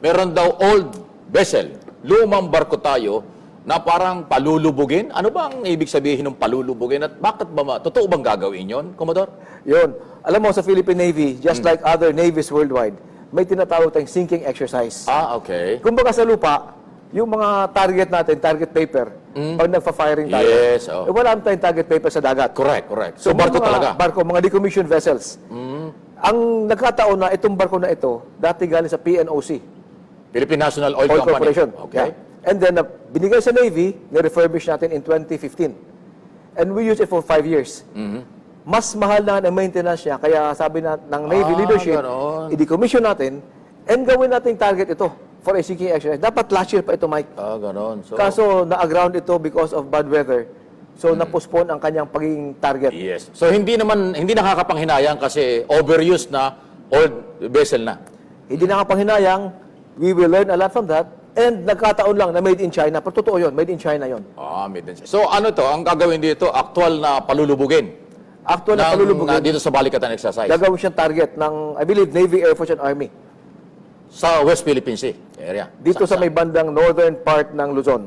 meron daw old vessel, lumang barko tayo na parang palulubugin. Ano ba ang ibig sabihin ng palulubugin at bakit ba ma- totoo bang gagawin yon, Commodore? Yun. Alam mo, sa Philippine Navy, Hmm. just like other navies worldwide, may tinatawag tayong sinking exercise. Ah, okay. Kumbaga sa lupa, yung mga target natin, target paper, pag nagpa-firing tayo, Hmm. Yes, oh. eh, wala tayong target paper sa dagat. Correct, correct. So, mga barko talaga. Hmm. Barko, mga decommissioned vessels. Ang nagkataon na itong barko na ito, dati galing sa PNOC, Philippine National Oil, Oil Company. Corporation. Okay. Yeah. And then, uh, binigay sa Navy, ni-refurbish natin in 2015. And we use it for five years. Mas mahal na ang maintenance niya, kaya sabi na, ng Navy Ah, leadership, i-decommission natin, and gawin nating target ito for a sinking exercise. Dapat last year pa ito, Mike. Ah, ganon. So, Kaso, na-ground ito because of bad weather. So, na-postpone ang kanyang pagiging target. yes. So, hindi naman, hindi nakakapanghinayang kasi overused na old vessel na. Hindi nakapanghinayang, we will learn a lot from that. And nagkataon lang na made in China. Pero totoo yun, made in China yon. Ah, made in- So, ano to? Ang gagawin dito, actual na palulubugin. Actual na ng- palulubugin. na dito sa Balikatan exercise. Gagawin siyang target ng, I believe, Navy, Air Force, and Army. sa West Philippine Sea area. Dito sa may bandang northern part ng Luzon.